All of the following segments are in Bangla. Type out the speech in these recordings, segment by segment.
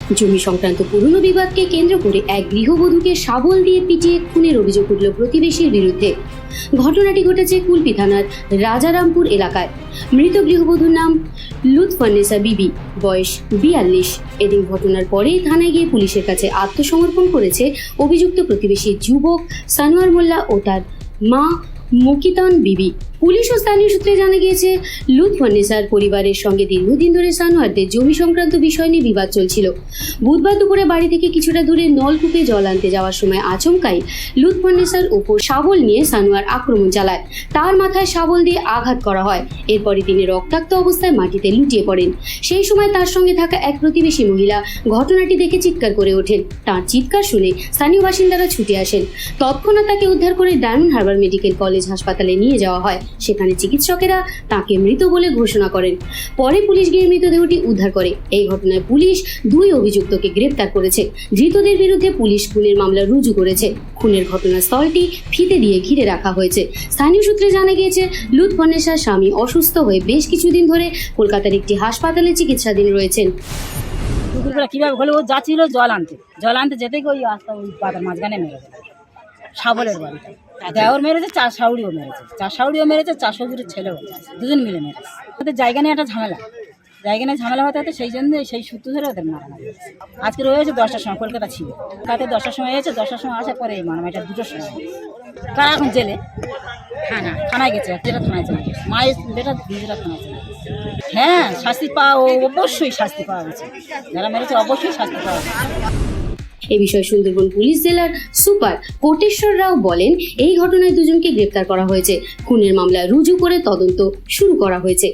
জমি সংক্রান্ত পুরনো বিবাদকে কেন্দ্র করে এক গৃহবধূকে শাবল দিয়ে পিটিয়ে খুনের অভিযোগ উঠল প্রতিবেশীর বিরুদ্ধে। ঘটনাটি ঘটেছে কুলপি থানার রাজারামপুর এলাকায়। মৃত গৃহবধূর নাম লুৎফান্নেসা বিবি, বয়স বিয়াল্লিশ। এদিন ঘটনার পরেই থানায় গিয়ে পুলিশের কাছে আত্মসমর্পণ করেছে অভিযুক্ত প্রতিবেশী যুবক সানোয়ার মোল্লা ও তার মা মুকিতন বিবি। পুলিশ ও স্থানীয় সূত্রে জানা গিয়েছে লুৎফান্নেসার পরিবারের সঙ্গে দীর্ঘদিন ধরে সানোয়ারদের জমি সংক্রান্ত বিষয় নিয়ে বিবাদ চলছিল। বুধবার দুপুরে বাড়ি থেকে কিছুটা দূরে নলকূপে জল আনতে যাওয়ার সময় আচমকাই লুৎফান্নেসার উপর শাবল নিয়ে সানোয়ার আক্রমণ চালায়। তার মাথায় শাবল দিয়ে আঘাত করা হয়। এরপরে তিনি রক্তাক্ত অবস্থায় মাটিতে লুটিয়ে পড়েন। সেই সময় তার সঙ্গে থাকা এক প্রতিবেশী মহিলা ঘটনাটি দেখে চিৎকার করে ওঠেন। তার চিৎকার শুনে স্থানীয় বাসিন্দারা ছুটে আসেন। তৎক্ষণাৎ তাকে উদ্ধার করে ডায়মন্ড হারবার মেডিকেল কলেজ হাসপাতালে নিয়ে যাওয়া হয়। সেখানে চিকিৎসকেরা তাকে মৃত বলে ঘোষণা করেন। পরে পুলিশ গিয়ে মৃতদেহটি উদ্ধার করে। এই ঘটনায় পুলিশ দুই অভিযুক্তকে গ্রেপ্তার করেছে। ধৃতদের বিরুদ্ধে পুলিশ খুনের মামলা রুজু করেছে। খুনের ঘটনাস্থলটি ফিতে দিয়ে ঘিরে রাখা হয়েছে। স্থানীয় সূত্রে জানা গিয়েছে, লুৎফন্নেসার স্বামী অসুস্থ হয়ে বেশ কিছুদিন ধরে কলকাতার একটি হাসপাতালে চিকিৎসাধীন রয়েছেন। দুপুরবেলা কীভাবে হলো? ও যাচ্ছিল জল আনতে। জল আনতে যেতে ওই রাস্তা ওই পাতার মাঝখানে মেরে সাবলের বাড়িতে। দেওর মেরেছে চার সাউরিও মেরেছে। চার সাউরিও মেরেছে চার শ্বশুরের ছেলেও দুজন মিলে মেরেছে। ওদের জায়গা নিয়ে একটা ঝামেলা। জায়গা নিয়ে ঝামেলা হতে হতে সেই জন্য সেই সূত্র ধরে ওদের হয়েছে। আজকে রয়েছে দশটার সময়, কলকাতা ছিল। কলকাতায় দশটার সময় এসেছে দশটার সময় আসার পরে এই মারামারিটা দুটোর সময় কারা এখন জেলে? থানা। থানায় গেছে যেটা থানায় চলে মায়ের বেটা নিজেরা থানায় চলে হ্যাঁ শাস্তি পাওয়া, অবশ্যই শাস্তি পাওয়া গেছে। যারা মেরেছে, অবশ্যই শাস্তি পাওয়া গেছে। এ বিষয়ে সুন্দরবন পুলিশ জেলার সুপার কোটেশ্বর রাও বলেন, এই ঘটনায় দুজনকে গ্রেপ্তার করা হয়েছে। খুনের মামলা রুজু করে তদন্ত শুরু করা হয়েছে।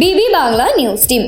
বিবি বাংলা নিউজ টিম।